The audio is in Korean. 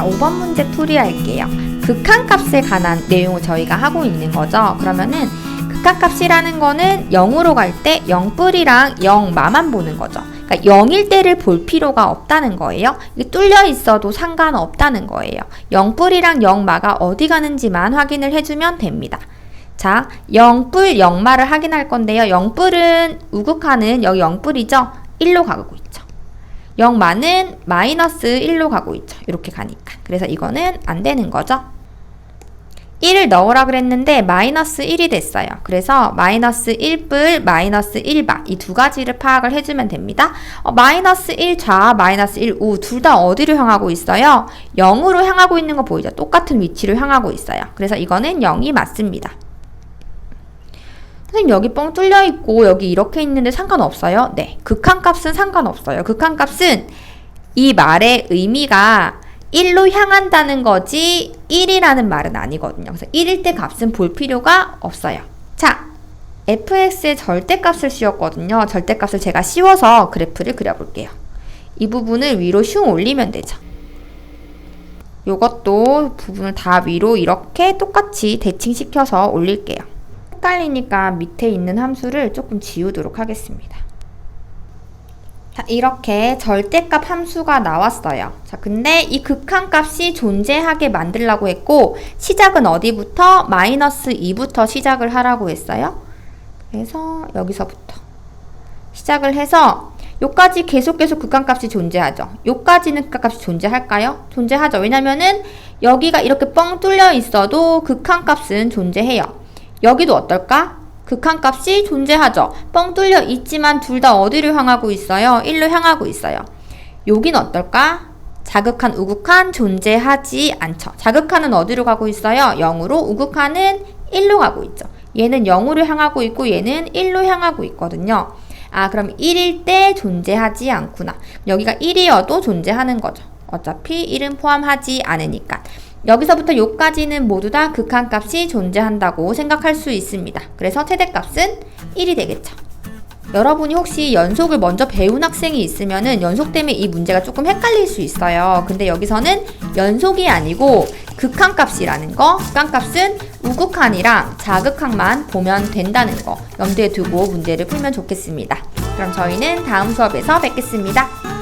자, 5번 문제 풀이할게요. 극한값에 관한 내용을 저희가 하고 있는 거죠. 그러면은 극한값이라는 거는 0으로 갈 때 0뿔이랑 0 마만 보는 거죠. 그러니까 0일 때를 볼 필요가 없다는 거예요. 이게 뚫려 있어도 상관없다는 거예요. 0뿔이랑 0 마가 어디 가는지만 확인을 해주면 됩니다. 자, 0뿔 0마를 확인할 건데요. 0뿔은 우극하는 여기 0뿔이죠. 1로 가고 있죠. 0마는 마이너스 1로 가고 있죠. 이렇게 가니까. 그래서 이거는 안 되는 거죠. 1을 넣으라 그랬는데 마이너스 1이 됐어요. 그래서 마이너스 1뿔, 마이너스 1바 이 두 가지를 파악을 해주면 됩니다. 어, 마이너스 1 좌, 마이너스 1 우 둘 다 어디로 향하고 있어요? 0으로 향하고 있는 거 보이죠? 똑같은 위치로 향하고 있어요. 그래서 이거는 0이 맞습니다. 선생님 여기 뻥 뚫려 있고 여기 이렇게 있는데 상관없어요? 네. 극한값은 상관없어요. 극한값은 이 말의 의미가 1로 향한다는 거지 1이라는 말은 아니거든요. 그래서 1일 때 값은 볼 필요가 없어요. 자, fx의 절대값을 씌웠거든요. 절대값을 제가 씌워서 그래프를 그려볼게요. 이 부분을 위로 슝 올리면 되죠. 요것도 부분을 다 위로 이렇게 똑같이 대칭시켜서 올릴게요. 헷갈리니까 밑에 있는 함수를 조금 지우도록 하겠습니다. 자, 이렇게 절대값 함수가 나왔어요. 자, 근데 이 극한값이 존재하게 만들라고 했고, 시작은 어디부터? 마이너스 2부터 시작을 하라고 했어요. 그래서 여기서부터 시작을 해서 요까지 계속 계속 극한값이 존재하죠. 요까지는 극한값이 존재할까요? 존재하죠. 왜냐면은 여기가 이렇게 뻥 뚫려 있어도 극한값은 존재해요. 여기도 어떨까? 극한값이 존재하죠. 뻥 뚫려 있지만 둘 다 어디로 향하고 있어요? 1로 향하고 있어요. 여긴 어떨까? 자극한, 우극한 존재하지 않죠. 자극한은 어디로 가고 있어요? 0으로, 우극한은 1로 가고 있죠. 얘는 0으로 향하고 있고 얘는 1로 향하고 있거든요. 아, 그럼 1일 때 존재하지 않구나. 여기가 1이어도 존재하는 거죠. 어차피 1은 포함하지 않으니까. 여기서부터 요까지는 모두 다 극한값이 존재한다고 생각할 수 있습니다. 그래서 최대값은 1이 되겠죠. 여러분이 혹시 연속을 먼저 배운 학생이 있으면은 연속 때문에 이 문제가 조금 헷갈릴 수 있어요. 근데 여기서는 연속이 아니고 극한값이라는 거, 극한값은 우극한이랑 자극한만 보면 된다는 거 염두에 두고 문제를 풀면 좋겠습니다. 그럼 저희는 다음 수업에서 뵙겠습니다.